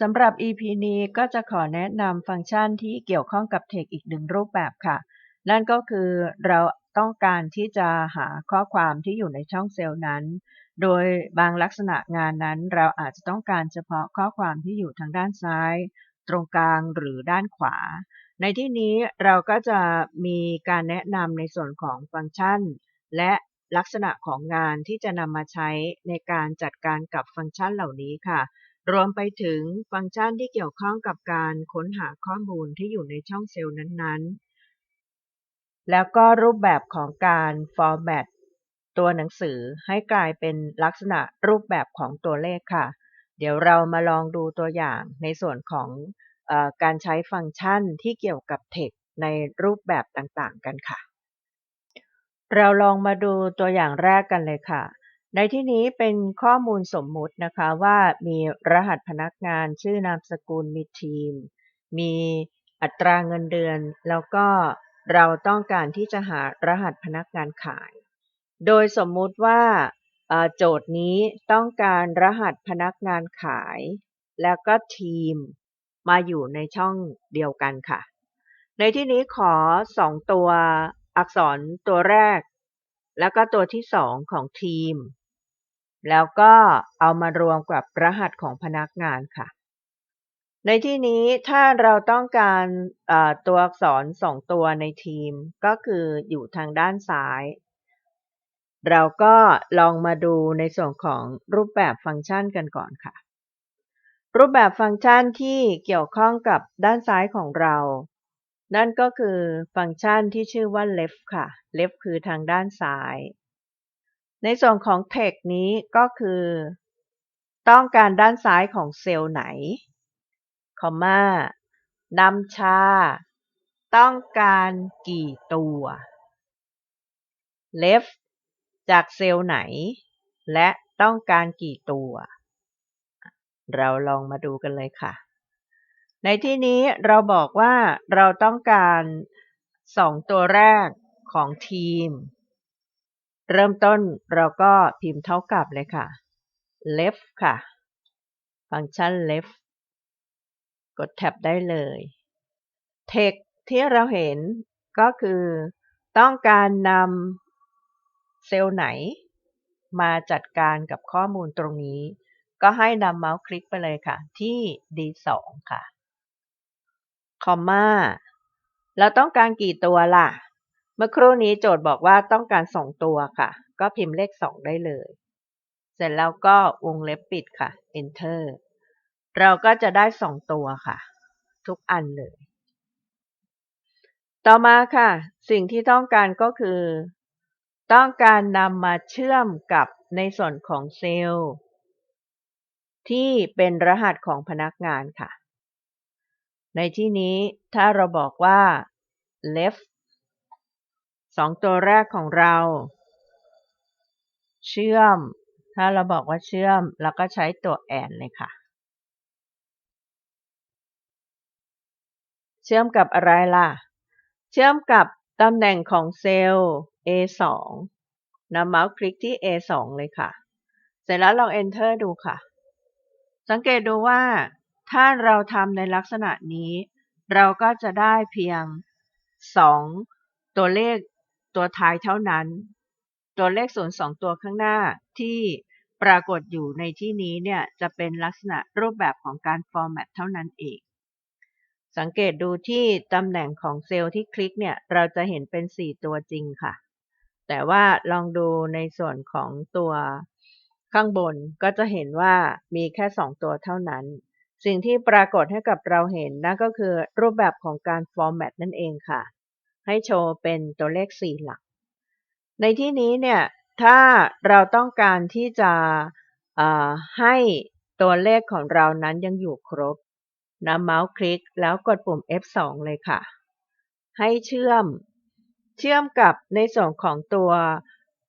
สำหรับ EP นี้ก็จะขอแนะนำฟังก์ชันที่เกี่ยวข้องกับ Text อีกหนึ่งรูปแบบค่ะ นั่นก็คือเราต้องการที่จะหาข้อความที่อยู่ในช่องเซลล์นั้น โดยบางลักษณะงานนั้นเราอาจจะต้องการเฉพาะข้อความที่อยู่ทางด้านซ้าย ตรงกลางหรือด้านขวา ในที่นี้เราก็จะมีการแนะนำในส่วนของฟังก์ชัน และลักษณะของงานที่จะนำมาใช้ในการจัดการกับฟังก์ชันเหล่านี้ค่ะ รวมไปถึงฟังก์ชันที่เกี่ยวข้องกับการค้นหาข้อมูลที่อยู่ในช่องเซลล์นั้นๆ แล้วก็รูปแบบของการ format ตัวหนังสือให้กลายเป็นลักษณะรูปแบบของตัวเลขค่ะ เดี๋ยวเรามาลองดูตัวอย่างในส่วนของอการใช้ฟังก์ชันที่เกี่ยวกับ text ในรูปแบบต่างๆ กันค่ะ เราลองมาดูตัวอย่างแรกกันเลยค่ะ ในที่นี้เป็นข้อมูลสมมุตินะคะว่ามีรหัสพนักงานชื่อนามสกุลมีทีม มีอัตราเงินเดือน แล้วก็เราต้องการที่จะหารหัสพนักงานขาย โดยสมมุติว่าโจทย์นี้ต้องการรหัสพนักงานขาย แล้วก็ทีมมาอยู่ในช่องเดียวกันค่ะ ในที่นี้ขอสองตัวอักษรตัวแรก แล้วก็ตัวที่สองของทีม แล้วก็เอามารวมกับรหัสของพนักงานค่ะ ในที่นี้ถ้าเราต้องการตัวอักษรสองตัวในทีมก็คืออยู่ทางด้านซ้าย เราก็ลองมาดูในส่วนของรูปแบบฟังก์ชันกันก่อนค่ะ รูปแบบฟังก์ชันที่เกี่ยวข้องกับด้านซ้ายของเรา นั่นก็คือฟังก์ชันที่ชื่อว่า left ค่ะ left คือทางด้านซ้าย ในส่วนของ text นี้ก็คือ ต้องการด้านซ้ายของเซลล์ไหน คอมมานำชา ต้องการกี่ตัว left จากเซลล์ไหน และต้องการกี่ตัว เราลองมาดูกันเลยค่ะ ในที่นี้เราบอกว่าเราต้องการสองตัวแรกของทีม เริ่มต้นเราก็พิมพ์เท่ากับเลยค่ะ left ค่ะ ฟังก์ชัน left กดแท็บได้เลย text ที่เราเห็นก็คือต้องการนำเซลล์ไหน มาจัดการกับข้อมูลตรงนี้ ก็ให้นำเมาส์คลิกไปเลยค่ะ ที่ D2 ค่ะ คอมมาเราต้องการกี่ตัวล่ะ เมื่อครู่นี้โจทย์บอกว่าต้องการสองตัวค่ะ ก็พิมพ์เลขสองได้เลย เสร็จแล้วก็วงเล็บปิดค่ะ enter เราก็จะได้สองตัวค่ะ ทุกอันเลย ต่อมาค่ะ สิ่งที่ต้องการก็คือ ต้องการนำมาเชื่อมกับในส่วนของเซลล์ ที่เป็นรหัสของพนักงานค่ะ ในที่นี้ถ้าเราบอกว่า left สองตัวแรกของเรา เชื่อม ถ้าเราบอกว่าเชื่อมเราก็ใช้ตัว and เลยค่ะ เชื่อมกับอะไรล่ะ เชื่อมกับตำแหน่งของเซลล์ A2 นำเมาส์คลิกที่ A2 เลยค่ะ เสร็จแล้วลอง enter ดูค่ะ สังเกตดูว่า ถ้าเราทำในลักษณะนี้ เราก็จะได้เพียง 2 ตัวเลข ตัวท้ายเท่านั้น ตัวเลขศูนย์สองตัวข้างหน้าที่ปรากฏอยู่ในที่นี้เนี่ยจะเป็นลักษณะรูปแบบของการ format เท่านั้นเอง สังเกตดูที่ตำแหน่งของเซลล์ที่คลิกเนี่ยเราจะเห็นเป็น 4 ตัวจริงค่ะ แต่ว่าลองดูในส่วนของตัวข้างบนก็จะเห็นว่ามีแค่ 2 ตัวเท่านั้น สิ่งที่ปรากฏให้กับเราเห็นนั่นก็คือรูปแบบของการ format นั่นเองค่ะ ให้โชว์เป็นตัวเลข 4 หลัก ในที่นี้เนี่ยถ้าเราต้องการที่จะให้ตัวเลขของเรานั้นยังอยู่ครบนำเมาส์คลิกแล้วกดปุ่ม F2 เลยค่ะ ให้เชื่อม เชื่อมกับในส่วนของตัว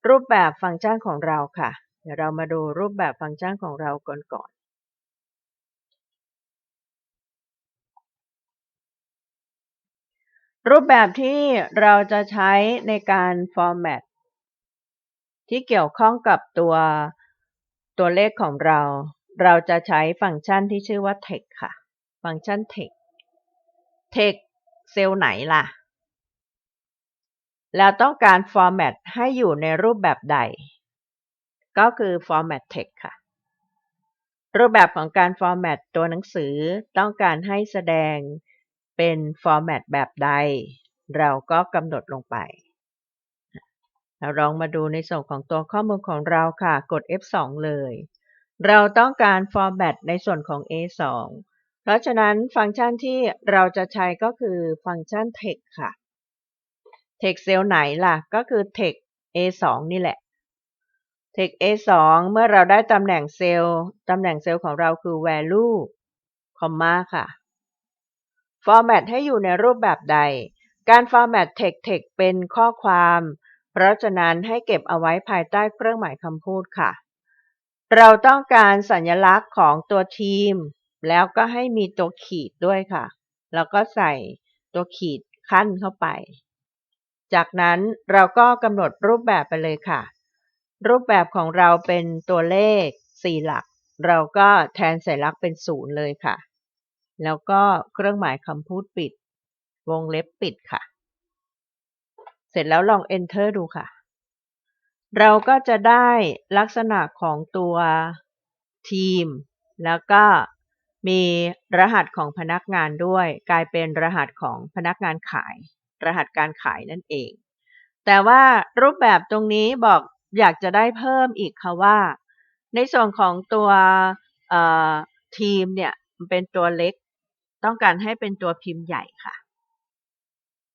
รูปแบบฟังก์ชันของเราค่ะ เดี๋ยวเรามาดูรูปแบบฟังก์ชันของเราก่อนก่อน รูปแบบที่เราจะใช้ในการ format ที่เกี่ยวข้องกับตัวตัวเลขของเรา เราจะใช้ฟังก์ชันที่ชื่อว่า text ค่ะ ฟังก์ชัน text text เซลล์ไหนล่ะ แล้วต้องการ format ให้อยู่ในรูปแบบใด ก็คือ format text ค่ะ รูปแบบของการ format ตัวหนังสือต้องการให้แสดง เป็น format แบบใด เราก็กำหนดลงไปเราลองมาดูในส่วนของตัวข้อมูลของเราค่ะ กด F2 เลย เราต้องการ format ในส่วนของ A2 เพราะฉะนั้นฟังก์ชันที่เราจะใช้ก็คือฟังก์ชัน text ค่ะ text เซลล์ไหนล่ะ ก็คือ text A2 นี่แหละ text A2 เมื่อเราได้ตำแหน่งเซลล์ตำแหน่งเซลล์ของเราคือ value คอมมาค่ะ format ให้อยู่ในรูปแบบใด การ format text text เป็นข้อความ เพราะฉะนั้นให้เก็บเอาไว้ภายใต้เครื่องหมายคำพูดค่ะ เราต้องการสัญลักษณ์ของตัวทีม แล้วก็ให้มีตัวขีดด้วยค่ะ แล้วก็ใส่ตัวขีดขั้นเข้าไป จากนั้นเราก็กำหนดรูปแบบไปเลยค่ะ รูปแบบของเราเป็นตัวเลข 4 หลัก เราก็แทนสัญลักษณ์เป็นศูนย์เลยค่ะ แล้วก็เครื่องหมายคำพูดปิด วงเล็บปิดค่ะ เสร็จแล้วลอง enter ดูค่ะ เราก็จะได้ลักษณะของตัวทีม แล้วก็มีรหัสของพนักงานด้วย กลายเป็นรหัสของพนักงานขาย รหัสการขายนั่นเอง แต่ว่ารูปแบบตรงนี้บอกอยากจะได้เพิ่มอีกค่ะว่า ในส่วนของตัวทีมเนี่ยมันเป็นตัวเล็ก ต้องการให้เป็นตัวพิมพ์ใหญ่ค่ะ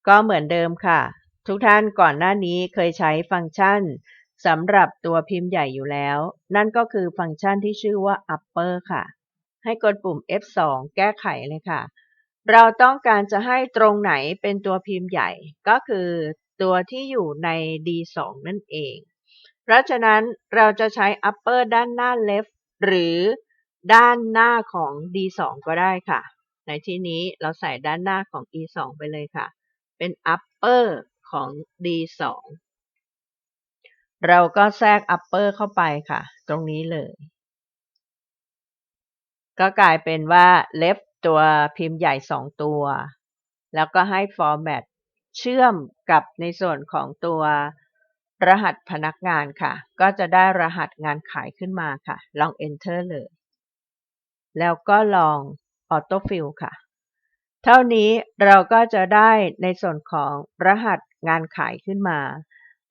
ก็เหมือนเดิมค่ะ ทุกท่านก่อนหน้านี้เคยใช้ฟังก์ชันสำหรับตัวพิมพ์ใหญ่อยู่แล้ว นั่นก็คือฟังก์ชันที่ชื่อว่า upper ค่ะ ให้กดปุ่ม F2 แก้ไขเลยค่ะ เราต้องการจะให้ตรงไหนเป็นตัวพิมพ์ใหญ่ ก็คือตัวที่อยู่ใน D2 นั่นเอง เพราะฉะนั้นเราจะใช้ upper ด้านหน้า left หรือด้านหน้าของ D2 ก็ได้ค่ะ ในที่นี้เราใส่ด้านหน้าของ E2 ไปเลยค่ะ เป็น upper ของ D2 เราก็แทรก upper เข้าไปค่ะ ตรงนี้เลย ก็กลายเป็นว่า left ตัวพิมพ์ใหญ่ 2 ตัว แล้วก็ให้ format เชื่อมกับในส่วนของตัวรหัสพนักงานค่ะ ก็จะได้รหัสงานขายขึ้นมาค่ะ ลอง enter เลย แล้วก็ลอง auto fill ค่ะ เท่านี้เราก็จะได้ในส่วนของรหัสงานขายขึ้นมา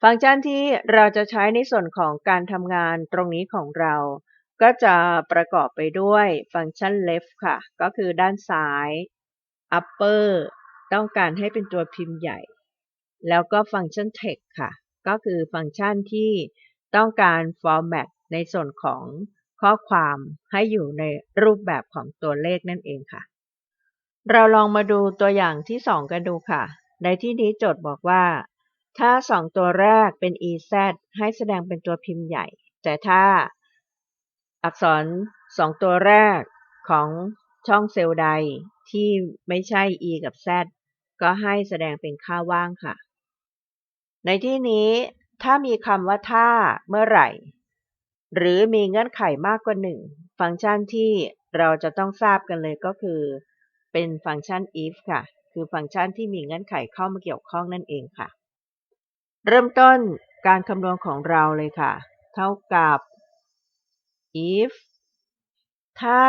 ฟังก์ชันที่เราจะใช้ในส่วนของการทำงานตรงนี้ของเรา ก็จะประกอบไปด้วยฟังก์ชัน left ค่ะ ก็คือด้านซ้าย upper ต้องการให้เป็นตัวพิมพ์ใหญ่ แล้วก็ฟังก์ชัน text ค่ะ ก็คือฟังก์ชันที่ต้องการ format ในส่วนของ ข้อความให้อยู่ในรูปแบบของตัวเลขนั่นเองค่ะ เราลองมาดูตัวอย่างที่2กันดูค่ะ ในที่นี้โจทย์บอกว่า ถ้า2ตัวแรกเป็น ez ให้แสดงเป็นตัวพิมพ์ใหญ่ แต่ถ้าอักษร2ตัวแรกของช่องเซลล์ใดที่ไม่ใช่ e กับ z ก็ให้แสดงเป็นค่าว่างค่ะ ในที่นี้ถ้ามีคำว่าถ้าเมื่อไหร่ หรือมีเงื่อนไขมากกว่าหนึ่งฟังก์ชันที่เราจะต้องทราบกันเลยก็คือ เป็นฟังก์ชัน if ค่ะ คือฟังก์ชันที่มีเงื่อนไขเข้ามาเกี่ยวข้องนั่นเองค่ะ เริ่มต้นการคำนวณของเราเลยค่ะ เท่ากับ if ถ้า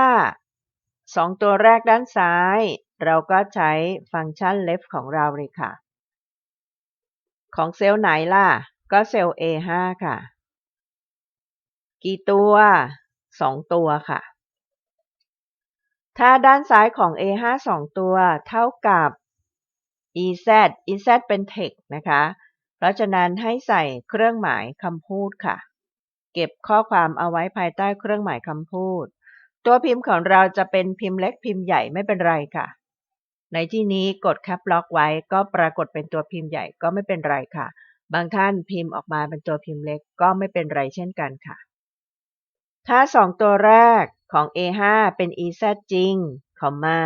2 ตัวแรกด้านซ้าย เราก็ใช้ฟังก์ชัน left ของเราเลยค่ะ ของเซลล์ไหนล่ะ ก็เซลล์ A5 ค่ะ กี่ตัว2ตัวค่ะ ถ้าด้านซ้ายของ A5 2ตัว เท่ากับ EZ EZ เป็น text นะคะ เพราะฉะนั้นให้ใส่เครื่องหมายคำพูดค่ะ เก็บข้อความเอาไว้ภายใต้เครื่องหมายคำพูด ตัวพิมพ์ของเราจะเป็นพิมพ์เล็กพิมพ์ใหญ่ไม่เป็นไรค่ะ ในที่นี้กดแคปล็อกไว้ก็ปรากฏเป็นตัวพิมพ์ใหญ่ก็ไม่เป็นไรค่ะ บางท่านพิมพ์ออกมาเป็นตัวพิมพ์เล็กก็ไม่เป็นไรเช่นกันค่ะ ถ้า2ตัวแรกของ A5 เป็น EZ จริง คอมมา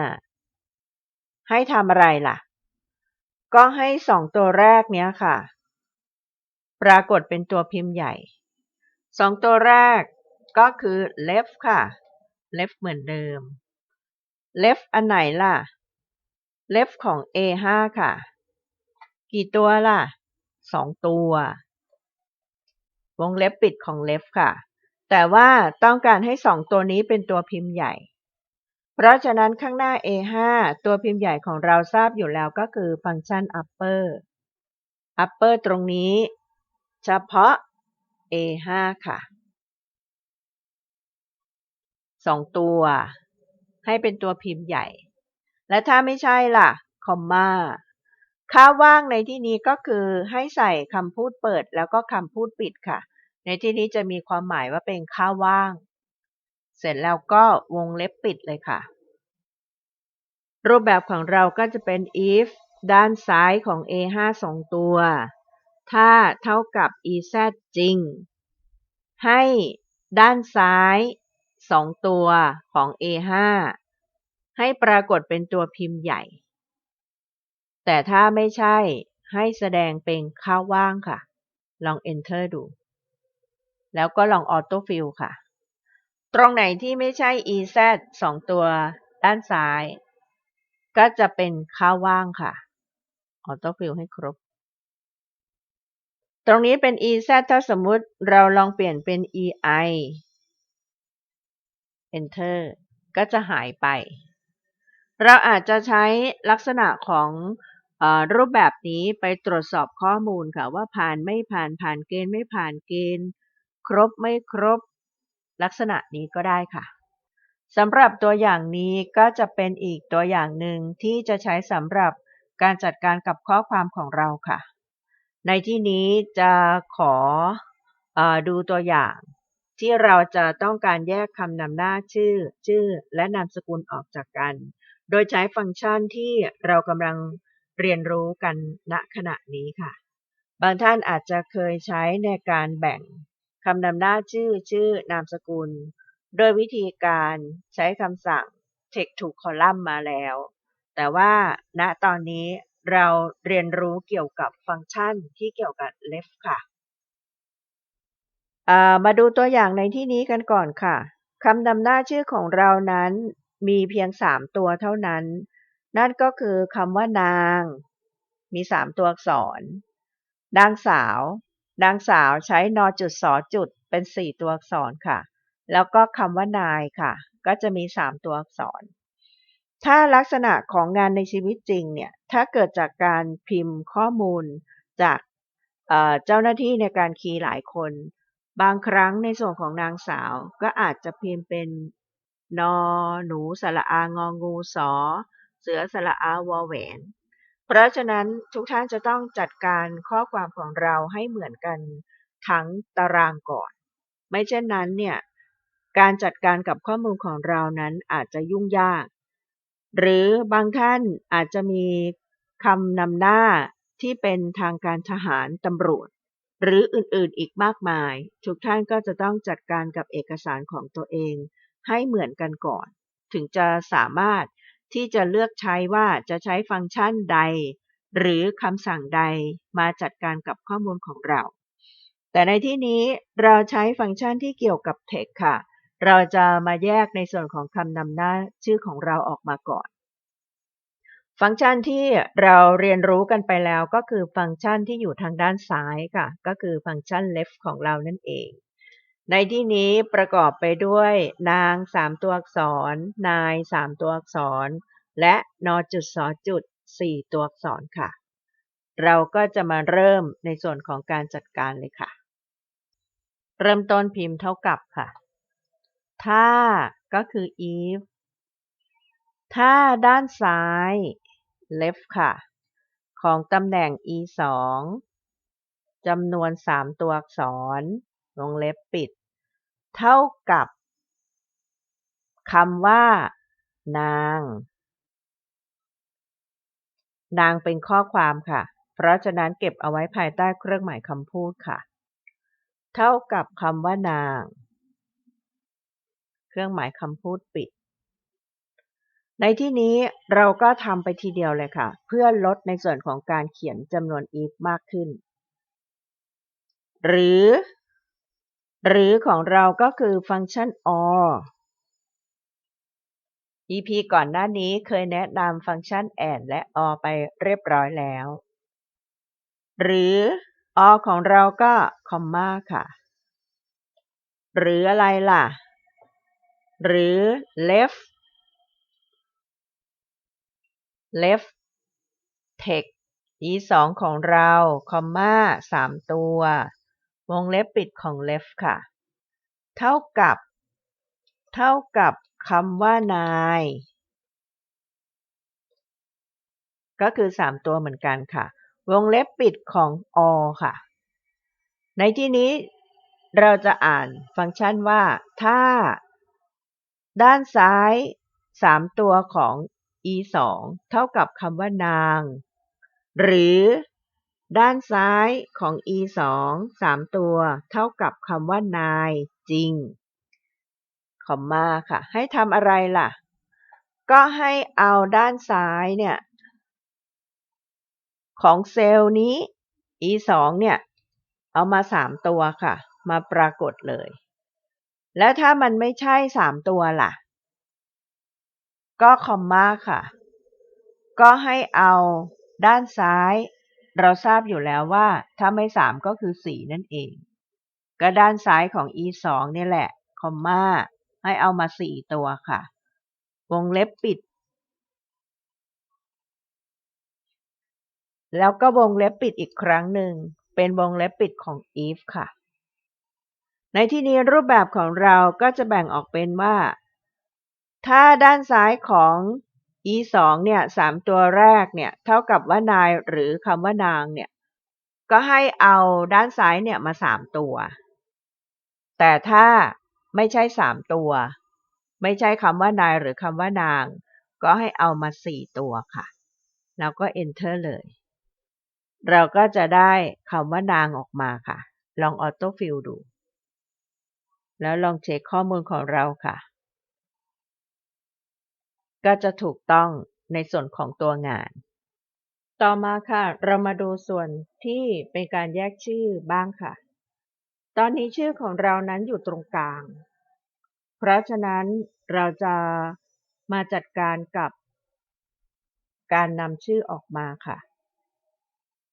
ให้ทำอะไรล่ะ ก็ให้2ตัวแรกเนี้ยค่ะ ปรากฏเป็นตัวพิมพ์ใหญ่2ตัวแรกก็คือ left ค่ะ left เหมือนเดิม left อันไหนล่ะ left ของ A 5ค่ะ กี่ตัวล่ะสองตัว วงเล็บปิดของ left ค่ะ แต่ว่าต้องการให้สองตัวนี้เป็นตัวพิมพ์ใหญ่ เพราะฉะนั้นข้างหน้า A 5 ตัวพิมพ์ใหญ่ของเราทราบอยู่แล้วก็คือฟังก์ชัน upper upper ตรงนี้ เฉพาะ A 5 ค่ะสองตัว ให้เป็นตัวพิมพ์ใหญ่ และถ้าไม่ใช่ล่ะ คอมมาค่าว่างในที่นี้ก็คือให้ใส่คำพูดเปิดแล้วก็คำพูดปิดค่ะ ในที่นี้จะมีความหมายว่าเป็นค่าว่าง เสร็จแล้วก็วงเล็บปิดเลยค่ะ รูปแบบของเราก็จะเป็น if ด้านซ้ายของ a5 สองตัว ถ้าเท่ากับ ez จริง ให้ด้านซ้ายสองตัวของ A5 ให้ปรากฏเป็นตัวพิมพ์ใหญ่ แต่ถ้าไม่ใช่ให้แสดงเป็นค่าว่างค่ะ ลอง Enter ดู แล้วก็ลอง Auto Fill ค่ะ ตรงไหนที่ไม่ใช่ EZ สองตัวด้านซ้าย ก็จะเป็นค่าว่างค่ะ Auto Fill ให้ครบ ตรงนี้เป็น EZ ถ้าสมมุติเราลองเปลี่ยนเป็น EI Enter ก็จะหายไป เราอาจจะใช้ลักษณะของอรูปแบบนี้ไปตรวจสอบข้อมูลค่ะว่าผ่านไม่ผ่านผ่านเกณฑ์ไม่ผ่านเกณฑ์ ครบไม่ครบ ลักษณะนี้ก็ได้ค่ะสำหรับตัวอย่างนี้ก็จะเป็นอีกตัวอย่างหนึ่งที่จะใช้สำหรับการจัดการกับข้อความของเราค่ะ ในที่นี้จะขออดูตัวอย่าง ที่เราจะต้องการแยกคำนำหน้าชื่อ ชื่อ และนามสกุลออกจากกัน โดยใช้ฟังก์ชันที่เรากำลังเรียนรู้กันณขณะนี้ค่ะ บางท่านอาจจะเคยใช้ในการแบ่ง คำนำหน้าชื่อ ชื่อ นามสกุล โดยวิธีการใช้คำสั่ง text to column มาแล้ว แต่ว่าณตอนนี้เราเรียนรู้เกี่ยวกับฟังก์ชันที่เกี่ยวกับ left ค่ะ มาดูตัวอย่างในที่นี้กันก่อนค่ะคำนำหน้าชื่อของเรานั้นมีเพียงสามตัวเท่านั้น นั่นก็คือคำว่านาง มีสามตัวอักษร นางสาว นางสาวใช้นจุดสอจุดเป็นสี่ตัวอักษรค่ะ แล้วก็คำว่านายค่ะ ก็จะมีสามตัวอักษร ถ้าลักษณะของงานในชีวิตจริงเนี่ย ถ้าเกิดจากการพิมพ์ข้อมูลจากเจ้าหน้าที่ในการคีย์หลายคน บางครั้งในส่วนของนางสาวก็อาจจะพิมพ์เป็นนอหนูสระอางองูสอเสือสระอาวอแหวน เพราะฉะนั้นทุกท่านจะต้องจัดการข้อความของเราให้เหมือนกันทั้งตารางก่อน ไม่เช่นนั้นเนี่ยการจัดการกับข้อมูลของเรานั้นอาจจะยุ่งยาก หรือบางท่านอาจจะมีคำนำหน้าที่เป็นทางการทหารตำรวจ หรืออื่นๆอีกมากมาย ทุกท่านก็จะต้องจัดการกับเอกสารของตัวเอง ให้เหมือนกันก่อน ถึงจะสามารถ ที่จะเลือกใช้ว่าจะใช้ฟังก์ชันใด หรือคำสั่งใดมาจัดการกับข้อมูลของเรา แต่ในที่นี้เราใช้ฟังก์ชันที่เกี่ยวกับ text ค่ะ เราจะมาแยกในส่วนของคำนำหน้าชื่อของเราออกมาก่อน ฟังก์ชันที่เราเรียนรู้กันไปแล้วก็คือฟังก์ชันที่อยู่ทางด้านซ้ายค่ะ ก็คือฟังก์ชัน left ของเรานั่นเอง ในที่นี้ประกอบไปด้วยนาง3ตัวอักษร นาย3ตัวอักษร และนจุดสจุด4ตัวอักษรค่ะ เราก็จะมาเริ่มในส่วนของการจัดการเลยค่ะ เริ่มต้นพิมพ์เท่ากับค่ะ ถ้าก็คือ if ถ้าด้านซ้าย left ค่ะ ของตำแหน่ง e 2จำนวน 3 ตัวอักษร วงเล็บปิด เท่ากับคำว่า นาง นางเป็นข้อความค่ะ เพราะฉะนั้นเก็บเอาไว้ภายใต้เครื่องหมายคำพูดค่ะ เท่ากับคำว่านาง เครื่องหมายคำพูดปิด ในที่นี้เราก็ทำไปทีเดียวเลยค่ะ เพื่อลดในส่วนของการเขียนจำนวน if มากขึ้น หรือ หรือของเราก็คือฟังก์ชัน or EP ก่อนหน้านี้เคยแนะนำฟังก์ชัน AND และ OR ไปเรียบร้อยแล้ว หรือ OR ของเราก็คอมมาค่ะ หรืออะไรล่ะ หรือ left left text e 2ของเราคอมมาสามตัว วงเล็บปิดของ left ค่ะ เท่ากับ เท่ากับคำว่านาย ก็คือสามตัวเหมือนกันค่ะ วงเล็บปิดของ o ค่ะ ในที่นี้เราจะอ่านฟังก์ชันว่า ถ้า ด้านซ้าย 3 ตัวของ e 2เท่ากับคำว่านาง หรือ ด้านซ้ายของ e 2 3ตัว เท่ากับคำว่านาย จริง คอมมาค่ะ ให้ทำอะไรล่ะ ก็ให้เอาด้านซ้ายเนี่ย ของเซลล์นี้ e 2เนี่ย เอามา3ตัวค่ะ มาปรากฏเลย และถ้ามันไม่ใช่3ตัวล่ะ ก็คอมมาค่ะ ก็ให้เอาด้านซ้าย เราทราบอยู่แล้วว่าถ้าไม่3ก็คือ4นั่นเองก็ด้านซ้ายของ e 2เนี่แหละ คอมมาให้เอามา4ตัวค่ะ วงเล็บปิด แล้วก็วงเล็บปิดอีกครั้งหนึ่ง เป็นวงเล็บปิดของ if ค่ะ ในที่นี้รูปแบบของเราก็จะแบ่งออกเป็นว่า ถ้าด้านซ้ายของ e 2เนี่ยสามตัวแรกเนี่ยเท่ากับว่านายหรือคำว่านางเนี่ยก็ให้เอาด้านซ้ายเนี่ยมาสามตัว แต่ถ้าไม่ใช่สามตัว ไม่ใช่คำว่านายหรือคำว่านาง ก็ให้เอามาสี่ตัวค่ะ แล้วก็ enter เลย เราก็จะได้คำว่านางออกมาค่ะ ลอง auto fill ดู แล้วลองเช็คข้อมูลของเราค่ะ ก็จะถูกต้องในส่วนของตัวงาน ต่อมาค่ะ เรามาดูส่วนที่เป็นการแยกชื่อบ้างค่ะ ตอนนี้ชื่อของเรานั้นอยู่ตรงกลาง เพราะฉะนั้นเราจะมาจัดการกับ การนำชื่อออกมาค่ะ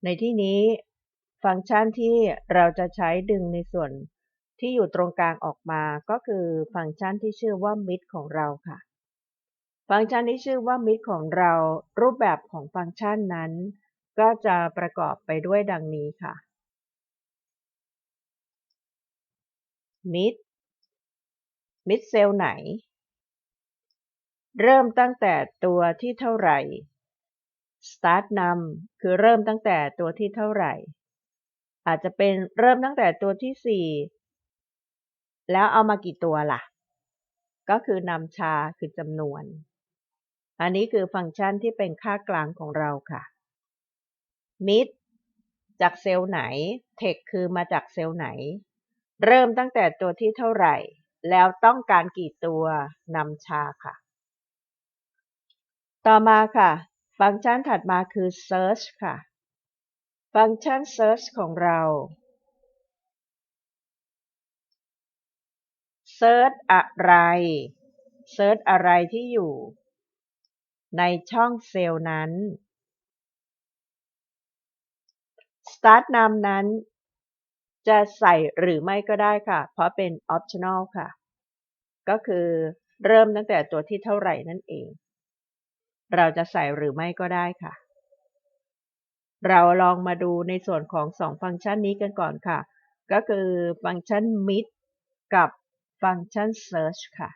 ในที่นี้ฟังก์ชันที่เราจะใช้ดึงในส่วนที่อยู่ตรงกลางออกมาก็คือฟังก์ชันที่ชื่อว่า mid ของเราค่ะ ฟังก์ชันที่ชื่อว่า mid ของเรา รูปแบบของฟังก์ชันนั้น ก็จะประกอบไปด้วยดังนี้ค่ะ mid mid เซลล์ไหน เริ่มตั้งแต่ตัวที่เท่าไหร่ start นำคือเริ่มตั้งแต่ตัวที่เท่าไหร่ อาจจะเป็นเริ่มตั้งแต่ตัวที่ 4 แล้วเอามากี่ตัวล่ะ ก็คือนำชาคือจำนวน อันนี้คือฟังก์ชันที่เป็นค่ากลางของเราค่ะ mid จากเซลล์ไหน text คือมาจากเซลล์ไหน เริ่มตั้งแต่ตัวที่เท่าไหร่ แล้วต้องการกี่ตัวนำชาค่ะ ต่อมาค่ะ ฟังก์ชันถัดมาคือ search ค่ะ ฟังก์ชัน search ของเรา search อะไร search อะไรที่อยู่ ในช่องเซลล์นั้น start นำนั้น จะใส่หรือไม่ก็ได้ค่ะ เพราะเป็น optional ค่ะ ก็คือเริ่มตั้งแต่ตัวที่เท่าไหร่นั่นเอง เราจะใส่หรือไม่ก็ได้ค่ะ เราลองมาดูในส่วนของสองฟังก์ชันนี้กันก่อนค่ะ ก็คือฟังก์ชัน mid กับฟังก์ชัน search ค่ะ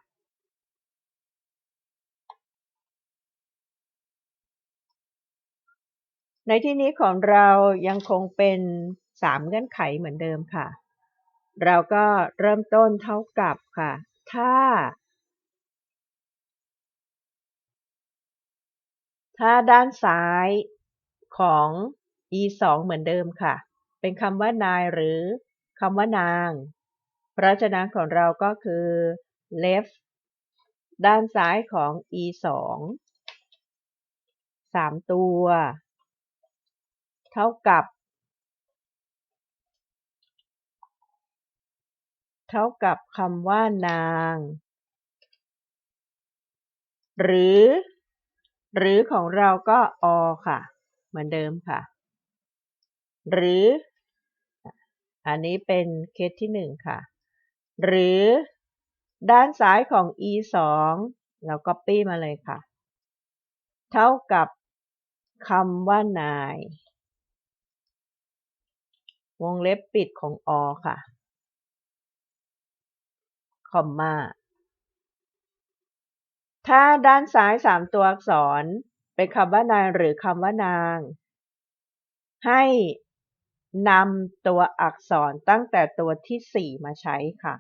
ในที่นี้ของเรายังคงเป็น3เงื่อนไขเหมือนเดิมค่ะ เราก็เริ่มต้นเท่ากับค่ะ ถ้า ถ้าด้านซ้ายของ e 2เหมือนเดิมค่ะ เป็นคำว่านายหรือคำว่านาง เพราะฉะนั้นของเราก็คือ left ด้านซ้ายของ e 2 3 ตัว เท่ากับ เท่ากับคำว่านาง หรือ หรือของเราก็อค่ะ เหมือนเดิมค่ะ หรือ อันนี้เป็นเคสที่หนึ่งค่ะ หรือด้านซ้ายของ e 2เรา copy มาเลยค่ะ เท่ากับคำว่านาย วงเล็บปิดของอค่ะ คอมมา ถ้าด้านซ้ายสามตัวอักษร เป็นคำว่านายหรือคำว่านาง ให้นำตัวอักษรตั้งแต่ตัวที่ 4 มาใช้ค่ะ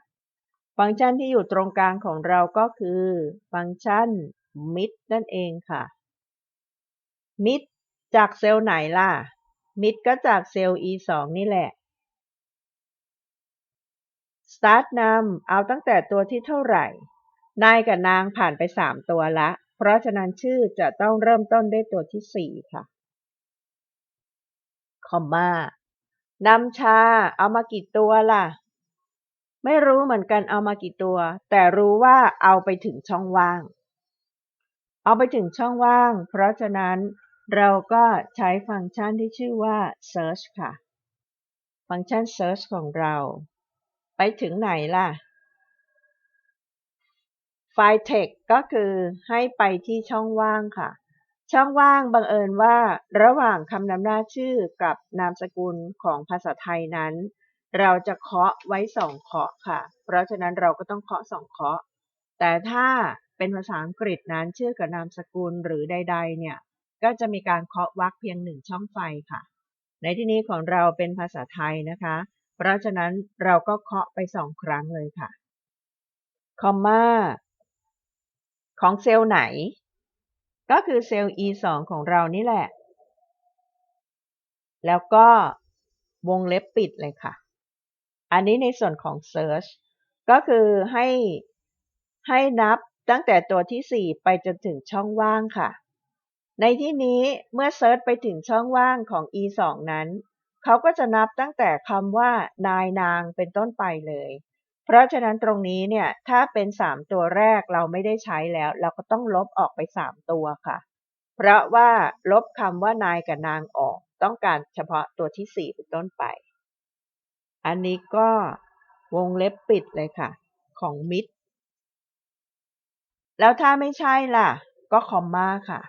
ฟังก์ชันที่อยู่ตรงกลางของเราก็คือ ฟังก์ชัน mid นั่นเองค่ะ mid จากเซลล์ไหนล่ะ mid ก็จากเซลล์ e 2 นี่แหละ start นำเอาตั้งแต่ตัวที่เท่าไหร่ นายกับนางผ่านไป 3 ตัวละ เพราะฉะนั้นชื่อจะต้องเริ่มต้นด้วยตัวที่ 4 ค่ะ คอมมานำชาเอามากี่ตัวล่ะ ไม่รู้เหมือนกันเอามากี่ตัว แต่รู้ว่าเอาไปถึงช่องว่าง เอาไปถึงช่องว่าง เพราะฉะนั้น เราก็ใช้ฟังก์ชันที่ชื่อว่า search ค่ะ ฟังก์ชัน search ของเรา ไปถึงไหนล่ะ ไฟล์ text ก็คือให้ไปที่ช่องว่างค่ะ ช่องว่างบังเอิญว่า ระหว่างคำนำหน้าชื่อกับนามสกุลของภาษาไทยนั้น เราจะเคาะไว้สองเคาะค่ะ เพราะฉะนั้นเราก็ต้องเคาะสองเคาะ แต่ถ้าเป็นภาษาอังกฤษนั้นชื่อกับนามสกุลหรือใด ๆ เนี่ย ก็จะมีการเคาะวรรคเพียงหนึ่งช่องไฟค่ะ ในที่นี้ของเราเป็นภาษาไทยนะคะ เพราะฉะนั้นเราก็เคาะไปสองครั้งเลยค่ะ คอมมาของเซลล์ไหน ก็คือเซลล์ e 2ของเรานี่แหละ แล้วก็วงเล็บปิดเลยค่ะ อันนี้ในส่วนของ search ก็คือให้ให้นับตั้งแต่ตัวที่ 4 ไปจนถึงช่องว่างค่ะ ในที่นี้เมื่อเซิร์ชไปถึงช่องว่างของ e 2 นั้น เขาก็จะนับตั้งแต่คำว่านายนางเป็นต้นไปเลย เพราะฉะนั้นตรงนี้เนี่ย ถ้าเป็น 3 ตัวแรกเราไม่ได้ใช้แล้ว เราก็ต้องลบออกไป 3 ตัวค่ะ เพราะว่าลบคำว่านายกับนางออก ต้องการเฉพาะตัวที่ 4 เป็นต้นไป อันนี้ก็วงเล็บปิดเลยค่ะ ของมิดแล้วถ้าไม่ใช่ล่ะ ก็คอมมาค่ะ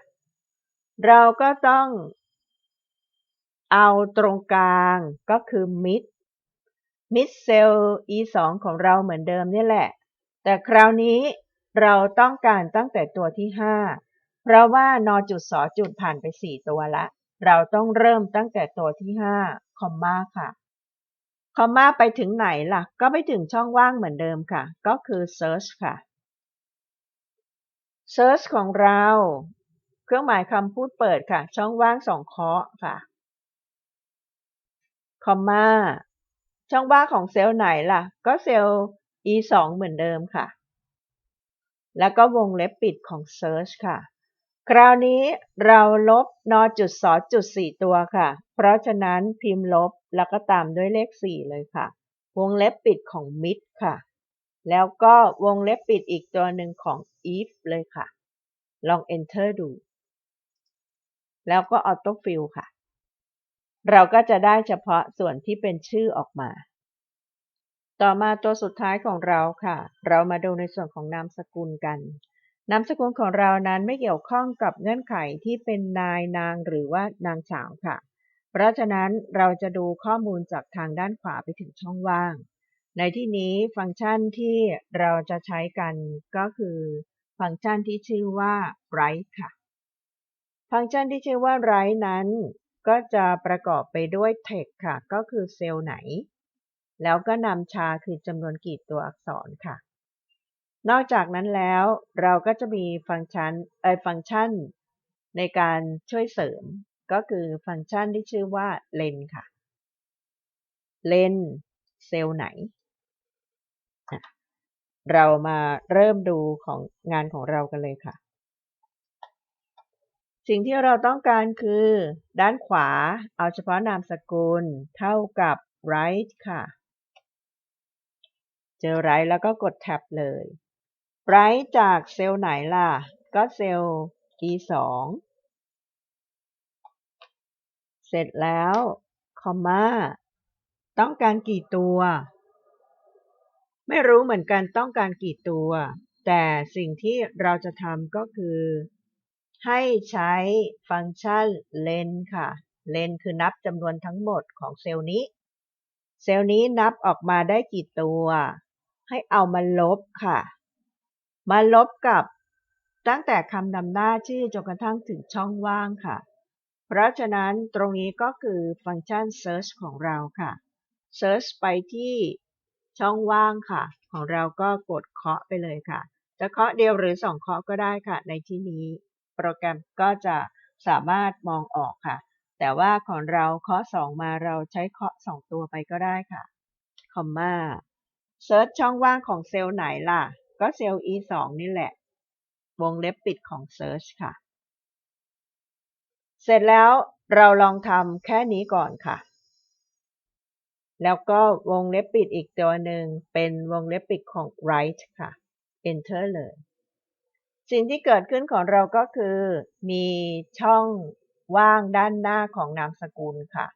เราก็ต้องเอาตรงกลางก็คือมิดมิดเซล e 2 ของเราเหมือนเดิมนี่แหละ แต่คราวนี้เราต้องการตั้งแต่ตัวที่ 5 เพราะว่านอจุดสอจุดผ่านไป 4 ตัวละ เราต้องเริ่มตั้งแต่ตัวที่ 5 คอมมาค่ะ คอมมาไปถึงไหนล่ะ ก็ไปถึงช่องว่างเหมือนเดิมค่ะ ก็คือ search ค่ะ search ของเรา เครื่องหมายคำพูดเปิดค่ะ ช่องว่างสองเคาะค่ะ คอมมาช่องว่างของเซลล์ไหนล่ะ ก็เซลล์ e 2เหมือนเดิมค่ะ แล้วก็วงเล็บปิดของ search ค่ะ คราวนี้เราลบนจุดสอจุด4ตัวค่ะ เพราะฉะนั้นพิมพ์ลบแล้วก็ตามด้วยเลข4เลยค่ะ วงเล็บปิดของ mid ค่ะ แล้วก็วงเล็บปิดอีกตัวหนึ่งของ if เลยค่ะ ลอง enter ดู แล้วก็ auto fill ค่ะ เราก็จะได้เฉพาะส่วนที่เป็นชื่อออกมา ต่อมาตัวสุดท้ายของเราค่ะ เรามาดูในส่วนของนามสกุลกัน นามสกุลของเรานั้นไม่เกี่ยวข้องกับเงื่อนไขที่เป็นนายนางหรือว่านางสาวค่ะ เพราะฉะนั้นเราจะดูข้อมูลจากทางด้านขวาไปถึงช่องว่าง ในที่นี้ฟังก์ชันที่เราจะใช้กันก็คือ ฟังก์ชันที่ชื่อว่า write ค่ะ ฟังก์ชันที่ชื่อว่า write นั้น ก็จะประกอบไปด้วย text ค่ะ ก็คือเซลล์ไหน แล้วก็นำชาคือจำนวนกี่ตัวอักษรค่ะ นอกจากนั้นแล้วเราก็จะมีฟังก์ชันเออฟังก์ชัน ในการช่วยเสริม ก็คือฟังก์ชันที่ชื่อว่า len ค่ะ len เซลล์ไหน เรามาเริ่มดูของงานของเรากันเลยค่ะ สิ่งที่เราต้องการคือ ด้านขวา เอาเฉพาะนามสกุล เท่ากับ right ค่ะ เจอ right แล้วก็กดแท็บเลย right จากเซลล์ไหนล่ะ ก็เซลล์ e 2 เสร็จแล้ว คอมมา ต้องการกี่ตัว ไม่รู้เหมือนกันต้องการกี่ตัว แต่สิ่งที่เราจะทำก็คือ ให้ใช้ฟังก์ชัน len ค่ะ len คือนับจำนวนทั้งหมดของเซลล์นี้ เซลล์นี้นับออกมาได้กี่ตัว ให้เอามาลบค่ะ มาลบกับตั้งแต่คำนำหน้าชื่อจนกระทั่งถึงช่องว่างค่ะ เพราะฉะนั้นตรงนี้ก็คือฟังก์ชัน search ของเราค่ะ search ไปที่ช่องว่างค่ะ ของเราก็กดเคาะไปเลยค่ะ จะเคาะเดียวหรือสองเคาะก็ได้ค่ะในที่นี้ โปรแกรมก็จะสามารถมองออกค่ะ แต่ว่าของเราเคาะสองมาเราใช้เคาะสองตัวไปก็ได้ค่ะ คอมมา search ช่องว่างของเซลล์ไหนล่ะ ก็เซลล์ e 2นี่แหละ วงเล็บปิดของ Search ค่ะ เสร็จแล้วเราลองทำแค่นี้ก่อนค่ะ แล้วก็วงเล็บปิดอีกตัวหนึ่งเป็นวงเล็บปิดของ Write ค่ะ Enter เลย สิ่งที่เกิดขึ้นของเราก็คือ มีช่องว่างด้านหน้าของนามสกุลค่ะ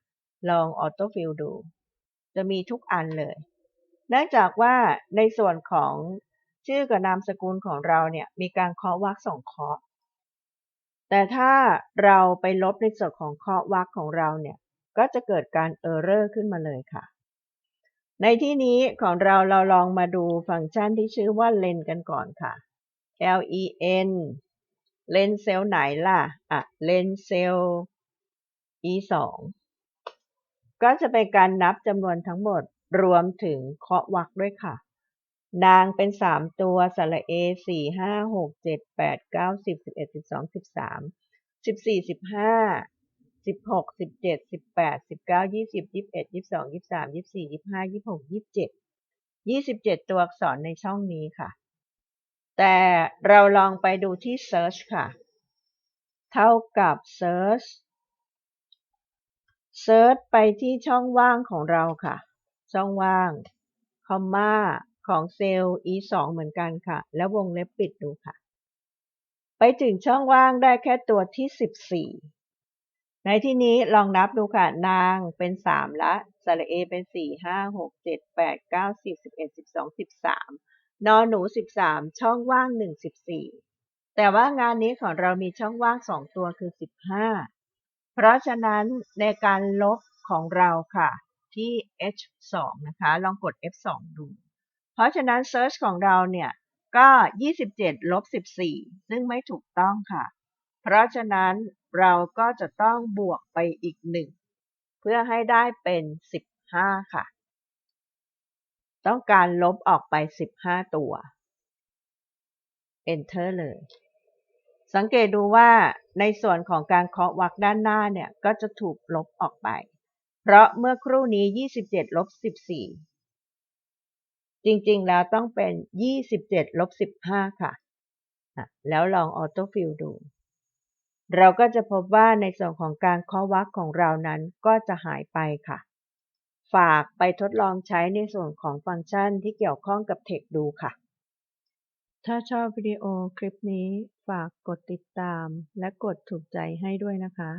ลอง Auto Fill ดู จะมีทุกอันเลยเนื่องจากว่าในส่วนของชื่อกับนามสกุลของเราเนี่ย มีการเคาะวรรคสองเคาะ แต่ถ้าเราไปลบในส่วนของเคาะวรรคของเราเนี่ย ก็จะเกิดการเออร์เรอร์ขึ้นมาเลยค่ะ ในที่นี้ของเราเราลองมาดูฟังก์ชันที่ชื่อว่า len กันก่อนค่ะ len len เซลไหนล่ะ อะ len เซลล์ e 2ก็จะเป็นการนับจำนวนทั้งหมดรวมถึงเคาะวรรคด้วยค่ะ นางเป็นสามตัวสระเอสี่ห้าหกเจ็ดแปดเก้าสิบสิบเอ็ดสิบสองสิบสามสิบสี่สิบห้าสิบหกสิบเจ็ดสิบแปดสิบเก้ายี่สิบยี่สิบเอ็ดยี่สิบสองยี่สิบสามยี่สิบสี่ยี่สิบห้ายี่สิบหกยี่สิบเจ็ดยี่สิบเจ็ดตัวอักษรในช่องนี้ค่ะ แต่เราลองไปดูที่ search ค่ะ เท่ากับ search search ไปที่ช่องว่างของเราค่ะ ช่องว่าง คอมมาของเซลล์ e 2 เหมือนกันค่ะ แล้ววงเล็บปิดดูค่ะ ไปถึงช่องว่างได้แค่ตัวที่ 14 ในที่นี้ลองนับดูค่ะ นางเป็น 3 ละสระเอเป็น 4 5 6 7 8 9 10 11 12 13 นอหนู 13 ช่องว่าง 1 14 แต่ว่างานนี้ของเรามีช่องว่าง 2 ตัวคือ 15 เพราะฉะนั้นในการลบของเราค่ะ ที่ h2 นะคะ ลองกด f2 ดู เพราะฉะนั้น Search ของเราเนี่ยก็ 27 ลบ 14 ซึ่งไม่ถูกต้องค่ะ เพราะฉะนั้นเราก็จะต้องบวกไปอีก 1 เพื่อให้ได้เป็น 15 ค่ะ ต้องการลบออกไป 15 ตัว Enter เลย สังเกตดูว่าในส่วนของการเคาะวรรคด้านหน้าเนี่ย ก็จะถูกลบออกไป เพราะเมื่อครู่นี้ 27 ลบ 14 จริงๆ แล้วต้องเป็น 27 ลบ 15 ค่ะ แล้วลองออโต้ฟิลดู เราก็จะพบว่าในส่วนของการเคาะวรรคของเรานั้นก็จะหายไปค่ะ ฝากไปทดลองใช้ในส่วนของฟังก์ชันที่เกี่ยวข้องกับ Text ดูค่ะ ถ้าชอบวิดีโอคลิปนี้ฝากกดติดตามและกดถูกใจให้ด้วยนะคะ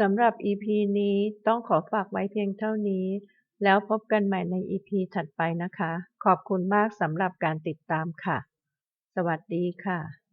สำหรับ EP นี้ต้องขอฝากไว้เพียงเท่านี้ แล้วพบกันใหม่ใน EP ถัดไปนะคะ ขอบคุณมากสำหรับการติดตามค่ะ สวัสดีค่ะ